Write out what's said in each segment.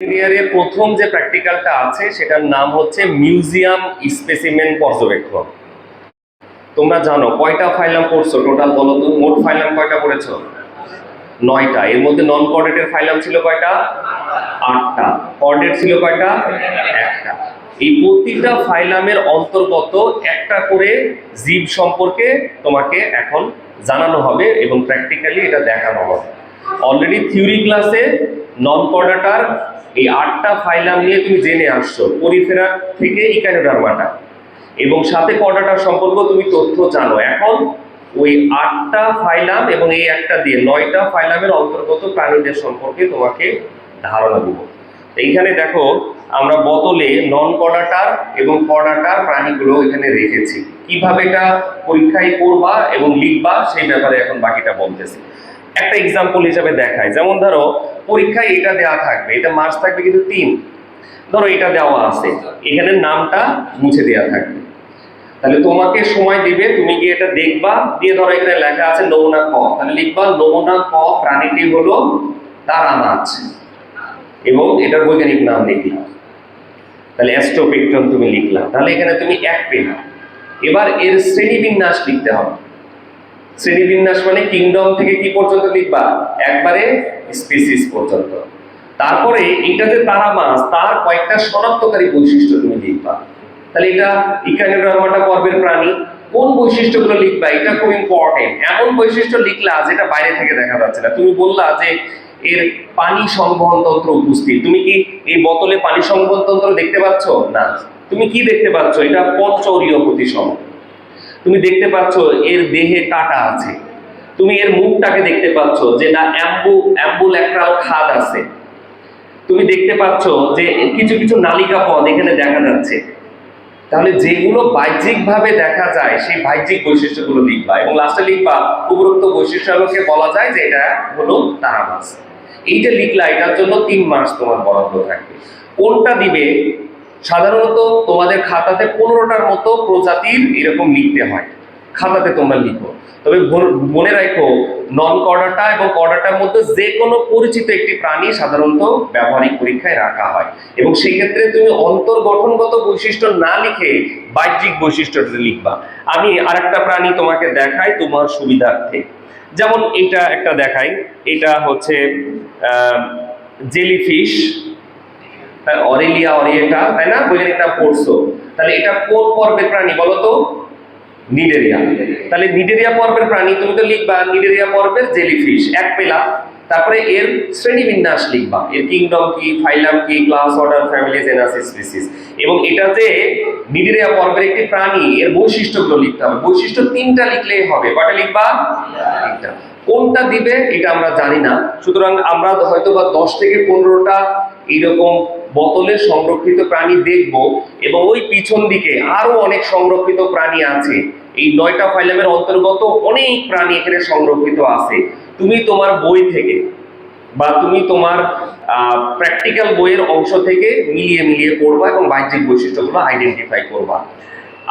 ইয়ারে প্রথম যে প্র্যাকটিক্যালটা আছে, সেটার নাম হচ্ছে মিউজিয়াম স্পেসিমেন পর্যবেক্ষণ তোমরা জানো, কয়টা ফাইলাম পড়ছো? টোটাল বলো তো, মোট ফাইলাম কয়টা পড়েছো? নয়টা। এর মধ্যে নন কর্ডেটের ফাইলাম ছিল কয়টা? আটটা। কর্ডেট ছিল কয়টা? একটা। এই প্রতিটা ফাইলামের অন্তর্গত একটা করে জীব সম্পর্কে তোমাকে এখন জানানো হবে এবং প্র্যাকটিক্যালি এটা দেখানো হবে। অলরেডি থিওরি ক্লাসে নন কর্ডাটার এই আটটা ফাইলাম নিয়ে তুমি জেনে আসছো পরিফেরা থেকে ইকানোডার্মাটা এবং সাথে কর্ডাটার সম্পর্ক তুমি তথ্য জানো। এখন ওই আটটা ফাইলাম এবং এই একটা দিয়ে নয়টা ফাইলামের অন্তর্গত প্রাণীদের সম্পর্কে তোমাকে ধারণা দিব। এইখানে দেখো, আমরা বোতলে নন কর্ডাটার এবং কর্ডাটার প্রাণীগুলো এখানে রেখেছি। কীভাবে এটা পরীক্ষায় করবা এবং লিখবা, সেই ব্যাপারে এখন বাকিটা বলতেছি। একটা এক্সাম্পল হিসাবে দেখায়। যেমন ধরো, পরীক্ষায় এটা দেওয়া থাকবে, এটা মার্কস থাকবে কিন্তু তিন। ধরো এটা দেওয়া আছে, এখানে নামটা মুছে দেওয়া থাকবে। তাহলে তোমাকে সময় দিবে, তুমি গিয়ে এটা দেখবা, দিয়ে ধরো এখানে লেখা আছে নমুনা ক। তাহলে লিখবা, নমুনা ক, প্রাণীটি হলো তারা মাছ এবং এটার বৈজ্ঞানিক নাম লিখলাম তাহলে অ্যাস্ট্রোপেকটন তুমি লিখলাম তাহলে এখানে তুমি এক পেলা। এবার এর শ্রেণীবিন্যাস লিখতে হবে। শ্রেণীবিন্যাস মানে কিংডম থেকে কি পর্যন্ত লিখবা? একবারে স্পিসিস পর্যন্ত। তারপরে এটা যে তারা মাছ, তার কয়েকটা শনাক্তকারী বৈশিষ্ট্য তুমি লিখবা। তাহলে এটা ইকানোডার্মাটা পর্বের প্রাণী। কোন বৈশিষ্ট্যগুলো লিখবা? এটা খুব ইম্পর্টেন্ট এমন বৈশিষ্ট্য লিখলা যেটা বাইরে থেকে দেখা যাচ্ছে না। তুমি বললা যে এর পানি সংবহন তন্ত্র উপস্থিত। তুমি কি এই বোতলে পানি সংবহন তন্ত্র দেখতে পাচ্ছ? না। তুমি কি দেখতে পাচ্ছ? এটা পঞ্চরীয় প্রতিসম। তুমি দেখতে পাচ্ছ এর দেহে কাটা আছে। তুমি এর মুখটাকে দেখতে পাচ্ছ যে না, অ্যাম্বু, অ্যাম্বুল্যাক্রাল খাদ আছে। তুমি দেখতে পাচ্ছ যে কিছু কিছু নালিকা পদ এখানে দেখা যাচ্ছে। তাহলে যেগুলো বাহ্যিকভাবে দেখা যায়, সেই বাহ্যিক বৈশিষ্ট্যগুলো লিখবা এবং লাস্টে লিখবা, উপরোক্ত বৈশিষ্ট্যগুলোকে বলা যায় যে এটা হলো তারা মাছ। এইটা লিখলা, এটার জন্য তিন মাস তোমার বরাদ্দ থাকবে। কোনটা দিবে? সাধারণত তোমাদের খাতাতে পনেরোটার মতো প্রজাতির এরকম লিখতে হয়। খাতাতে তোমরা লিখো। তবে মনে রাখো নন কর্ডাটা এবং কর্ডাটার মধ্যে যে কোনো পরিচিত একটি প্রাণী সাধারণত ব্যবহারিক পরীক্ষায় রাখা হয়। এবং সেই ক্ষেত্রে তুমি অন্তর্গঠনগত বৈশিষ্ট্য না লিখে বাহ্যিক বৈশিষ্ট্যটা লিখবা। আমি আরেকটা প্রাণী তোমাকে দেখাই তোমার সুবিধার্থে। যেমন এটা একটা দেখাই। এটা হচ্ছে জেলিফিশ অরেলিয়া অরিয়েটা তাই না? বৈজ্ঞানিক নাম পড়ছো। তাহলে এটা কোন পর্বের প্রাণী বলো তো? নিডেরিয়া। তাহলে নিডেরিয়া পর্বের প্রাণী, তুমি তো লিখবা নিডেরিয়া পর্বের জেলিফিশ, এক পেলা। তারপরে এর শ্রেণীবিন্যাস লিখবা। এর কিংডম কি, ফাইলাম কি, class order, family genus species. এবং এটা যে নিডেরিয়া পর্বের একটি প্রাণী, এর বৈশিষ্ট্যগুলো লিখতে হবে। বৈশিষ্ট্য তিনটা লিখলেই হবে। কয়টা লিখবা? তিনটা। কোনটা দিবে, এটা আমরা জানি না। সুতরাং আমরা হয়তো বা দশ থেকে পনেরোটা এইরকম বোতলে সংরক্ষিত প্রাণী দেখব এবং ওই পিছন দিকে আরও অনেক সংরক্ষিত প্রাণী আছে। এই নয়টা ফাইলামের অন্তর্গত অনেক প্রাণী এখানে সংরক্ষিত আছে। তুমি তোমার বই থেকে বা তুমি তোমার প্র্যাকটিক্যাল বইয়ের অংশ থেকে মিলিয়ে মিলিয়ে পড়বা এবং বাহ্যিক বৈশিষ্ট্যগুলো আইডেন্টিফাই করবা।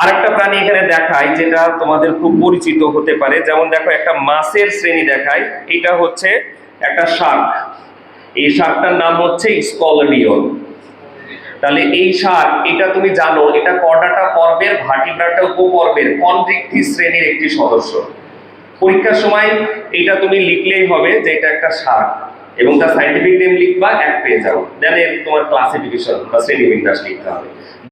আরেকটা প্রাণী এখানে দেখায় যেটা তোমাদের খুব পরিচিত হতে পারে। যেমন দেখো, একটা মাছের শ্রেণি দেখায়। এটা হচ্ছে একটা শার্ক এই শার্কটার নাম হচ্ছে স্কলডিয়ন। তাহলে এই সার, এটা তুমি জানো, এটা কর্ডাটা পর্বের ভাটিব্রাটা উপপর্বের কনড্রিক্টি শ্রেণির একটি সদস্য। পরীক্ষার সময় এটা তুমি লিখলেই হবে যে এটা একটা সার, এবং তার সাইন্টিফিক নেম লিখবা, এক পেয়ে যাও দেন তোমার ক্লাসিফিকেশন বা শ্রেণীবিন্যাস লিখতে হবে।